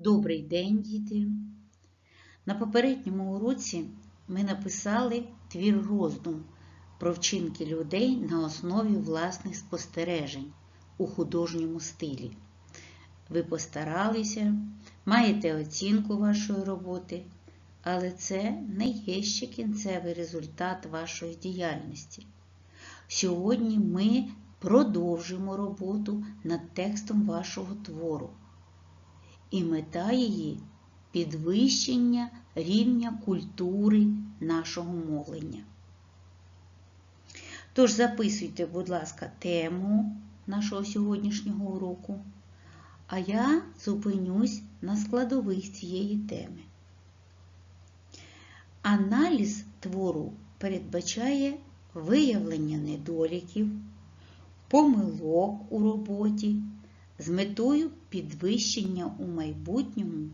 Добрий день, діти! На попередньому уроці ми написали твір роздум про вчинки людей на основі власних спостережень у художньому стилі. Ви постаралися, маєте оцінку вашої роботи, але це не є ще кінцевий результат вашої діяльності. Сьогодні ми продовжимо роботу над текстом вашого твору. І мета її підвищення рівня культури нашого мовлення. Тож записуйте, будь ласка, тему нашого сьогоднішнього уроку, а я зупинюсь на складових цієї теми. Аналіз твору передбачає виявлення недоліків, помилок у роботі з метою підвищення у майбутньому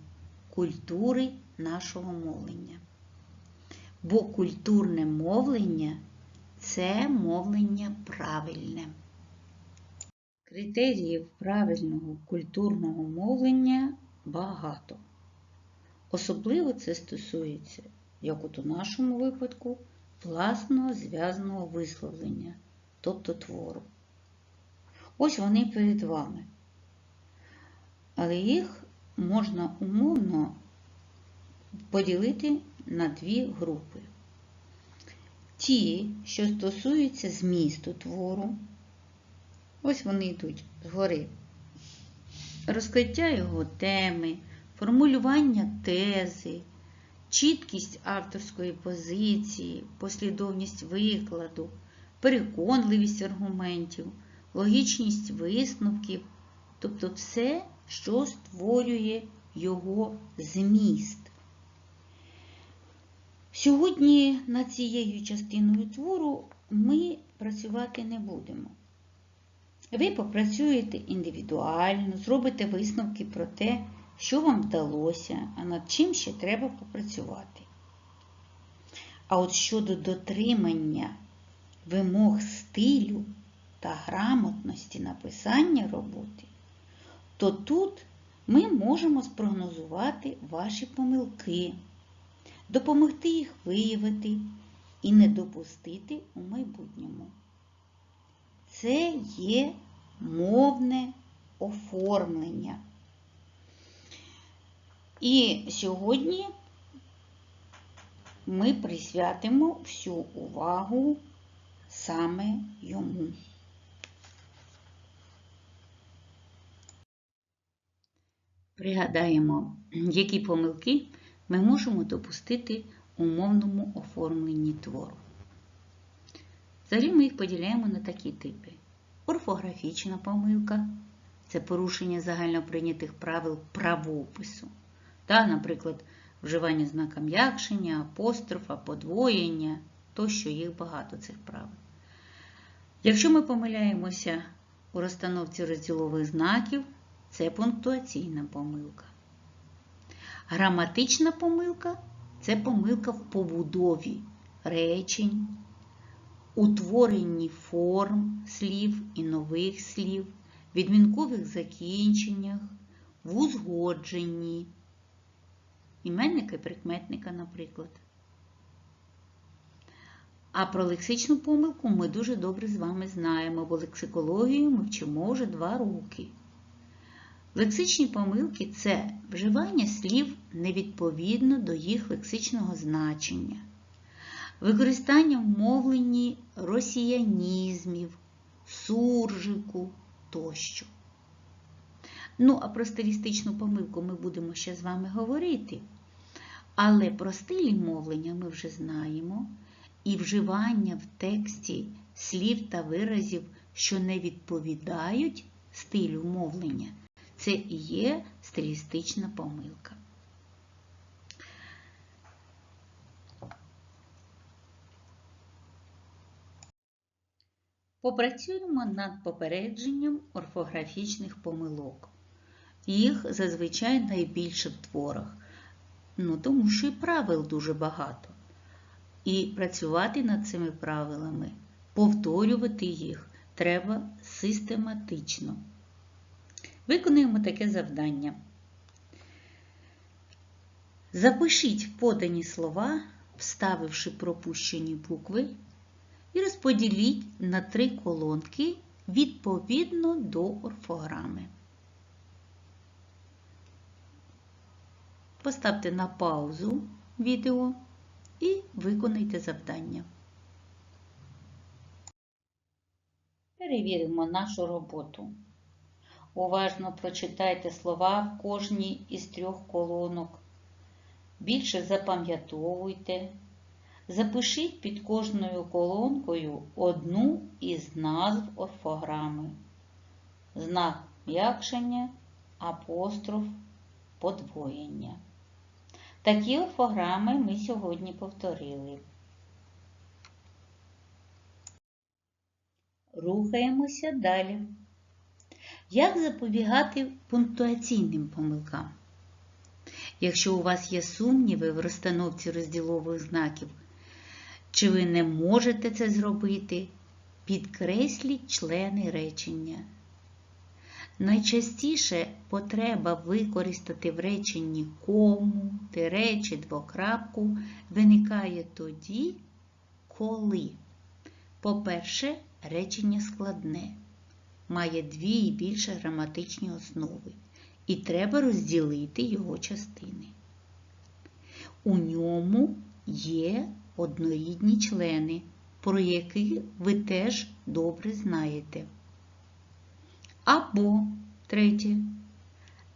культури нашого мовлення. Бо культурне мовлення це мовлення правильне. Критеріїв правильного культурного мовлення багато. Особливо це стосується, як от у нашому випадку, власного зв'язаного висловлення, тобто твору. Ось вони перед вами. Але їх можна умовно поділити на дві групи. Ті, що стосуються змісту твору, ось вони йдуть згори. Розкриття його теми, формулювання тези, чіткість авторської позиції, послідовність викладу, переконливість аргументів, логічність висновків, тобто все, що створює його зміст. Сьогодні над цією частиною твору ми працювати не будемо. Ви попрацюєте індивідуально, зробите висновки про те, що вам вдалося, а над чим ще треба попрацювати. А от щодо дотримання вимог стилю та грамотності написання роботи, то тут ми можемо спрогнозувати ваші помилки, допомогти їх виявити і не допустити у майбутньому. Це є мовне оформлення. І сьогодні ми присвятимо всю увагу саме йому. Пригадаємо, які помилки ми можемо допустити у мовному оформленні твору. Взагалі ми їх поділяємо на такі типи. Орфографічна помилка це порушення загальноприйнятих правил правопису. Та, наприклад, вживання знака м'якшення, апострофа, подвоєння, тощо їх багато цих правил. Якщо ми помиляємося у розстановці розділових знаків, це пунктуаційна помилка. Граматична помилка це помилка в побудові речень, утворенні форм слів і нових слів, відмінкових закінченнях, в узгодженні, іменника і прикметника, наприклад. А про лексичну помилку ми дуже добре з вами знаємо, бо лексикологію ми вчимо вже два роки. Лексичні помилки це вживання слів невідповідно до їх лексичного значення, використання в мовленні росіянізмів, суржику тощо. Ну, а про стилістичну помилку ми будемо ще з вами говорити. Але про стилі мовлення ми вже знаємо, і вживання в тексті слів та виразів, що не відповідають стилю мовлення. Це і є стилістична помилка. Попрацюємо над попередженням орфографічних помилок. Їх зазвичай найбільше в творах, ну тому що і правил дуже багато. І працювати над цими правилами, повторювати їх треба систематично. Виконуємо таке завдання. Запишіть подані слова, вставивши пропущені букви, і розподіліть на три колонки відповідно до орфограми. Поставте на паузу відео і виконайте завдання. Перевіримо нашу роботу. Уважно прочитайте слова в кожній із трьох колонок. Більше запам'ятовуйте. Запишіть під кожною колонкою одну із назв орфограми. Знак м'якшення, апостроф, подвоєння. Такі орфограми ми сьогодні повторили. Рухаємося далі. Як запобігати пунктуаційним помилкам? Якщо у вас є сумніви в розстановці розділових знаків, чи ви не можете це зробити, підкресліть члени речення. Найчастіше потреба використати в реченні кому, тире чи двокрапку виникає тоді, коли, по-перше, речення складне, має дві і більше граматичні основи, і треба розділити його частини. У ньому є однорідні члени, про які ви теж добре знаєте. Або третє.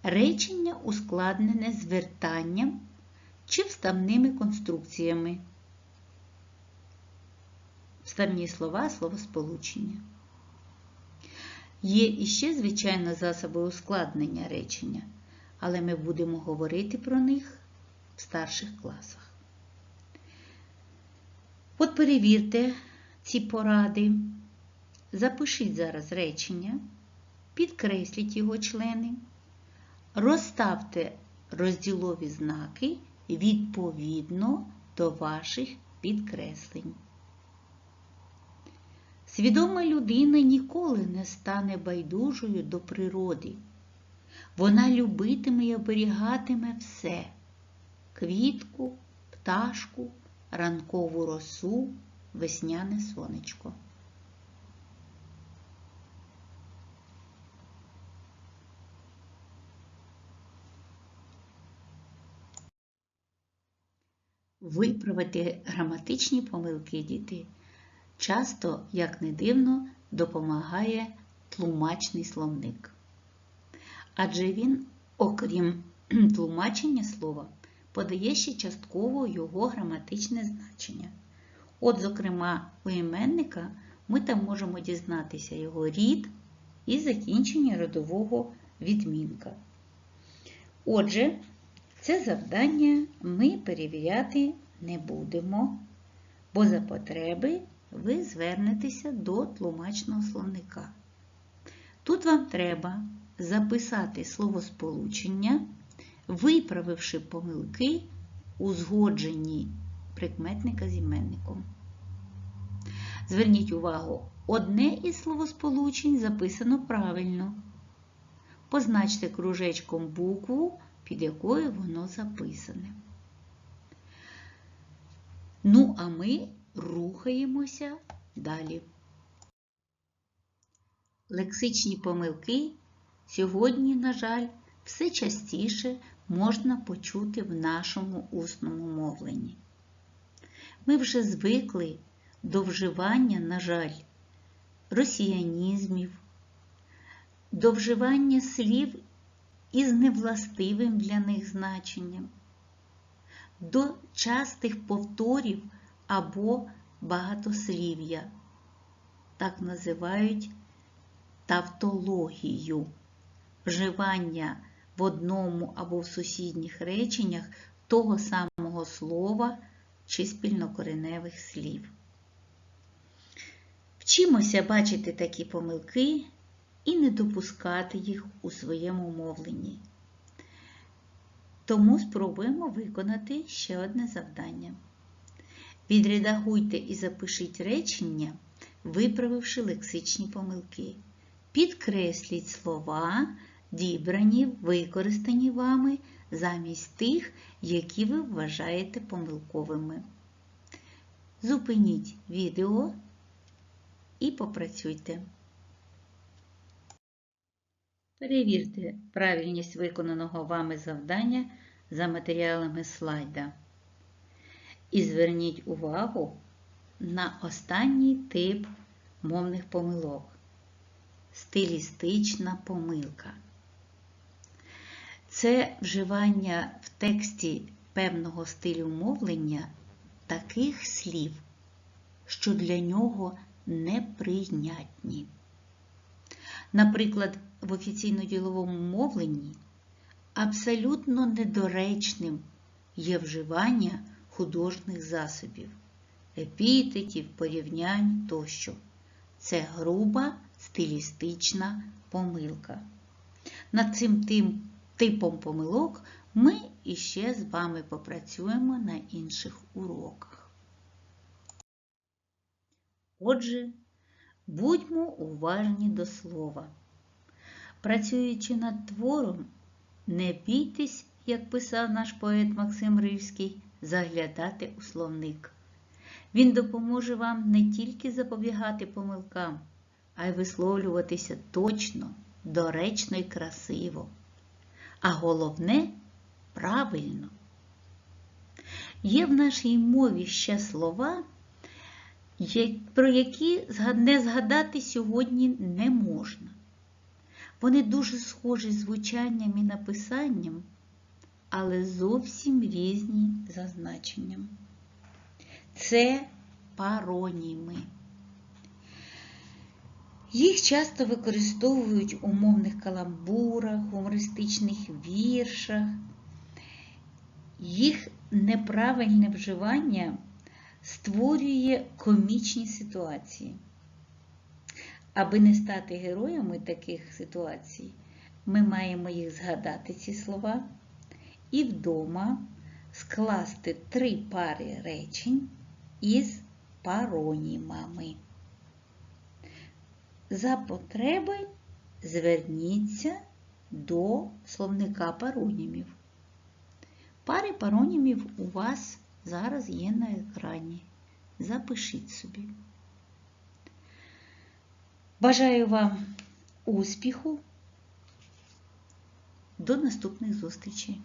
Речення ускладнене звертанням чи вставними конструкціями. Вставні слова словосполучення. Є іще, звичайно, засоби ускладнення речення, але ми будемо говорити про них в старших класах. От перевірте ці поради, запишіть зараз речення, підкресліть його члени, розставте розділові знаки відповідно до ваших підкреслень. Свідома людина ніколи не стане байдужою до природи. Вона любитиме і оберігатиме все квітку, пташку, ранкову росу, весняне сонечко. Виправити граматичні помилки діти часто, як не дивно, допомагає тлумачний словник. Адже він, окрім тлумачення слова, подає ще частково його граматичне значення. От, зокрема, у іменника ми там можемо дізнатися його рід і закінчення родового відмінка. Отже, це завдання ми перевіряти не будемо, бо за потреби ви звернетеся до тлумачного словника. Тут вам треба записати словосполучення, виправивши помилки, узгоджені прикметника з іменником. Зверніть увагу, одне із словосполучень записано правильно. Позначте кружечком букву, під якою воно записане. Ну, а ми рухаємося далі. Лексичні помилки сьогодні, на жаль, все частіше можна почути в нашому усному мовленні. Ми вже звикли до вживання, на жаль, росіянізмів, до вживання слів із невластивим для них значенням, до частих повторів або багатослів'я, так називають тавтологію, вживання в одному або в сусідніх реченнях того самого слова чи спільнокореневих слів. Вчимося бачити такі помилки і не допускати їх у своєму мовленні. Тому спробуємо виконати ще одне завдання. Відредагуйте і запишіть речення, виправивши лексичні помилки. Підкресліть слова, дібрані, використані вами замість тих, які ви вважаєте помилковими. Зупиніть відео і попрацюйте. Перевірте правильність виконаного вами завдання за матеріалами слайда. І зверніть увагу на останній тип мовних помилок стилістична помилка. Це вживання в тексті певного стилю мовлення таких слів, що для нього неприйнятні. Наприклад, в офіційно-діловому мовленні абсолютно недоречним є вживання художніх засобів, епітетів, порівнянь тощо. Це груба стилістична помилка. Над цим тим типом помилок ми іще з вами попрацюємо на інших уроках. Отже, будьмо уважні до слова. Працюючи над твором, не бійтесь, як писав наш поет Максим Рильський, заглядати у словник. Він допоможе вам не тільки запобігати помилкам, а й висловлюватися точно, доречно і красиво. А головне правильно. Є в нашій мові ще слова, про які не згадати сьогодні не можна. Вони дуже схожі звучанням і написанням, але зовсім різні за значенням. Це пароніми. Їх часто використовують у мовних каламбурах, гумористичних віршах. Їх неправильне вживання створює комічні ситуації. Аби не стати героями таких ситуацій, ми маємо їх згадати, ці слова, і вдома скласти три пари речень із паронімами. За потреби зверніться до словника паронімів. Пари паронімів у вас зараз є на екрані. Запишіть собі. Бажаю вам успіху. До наступних зустрічей!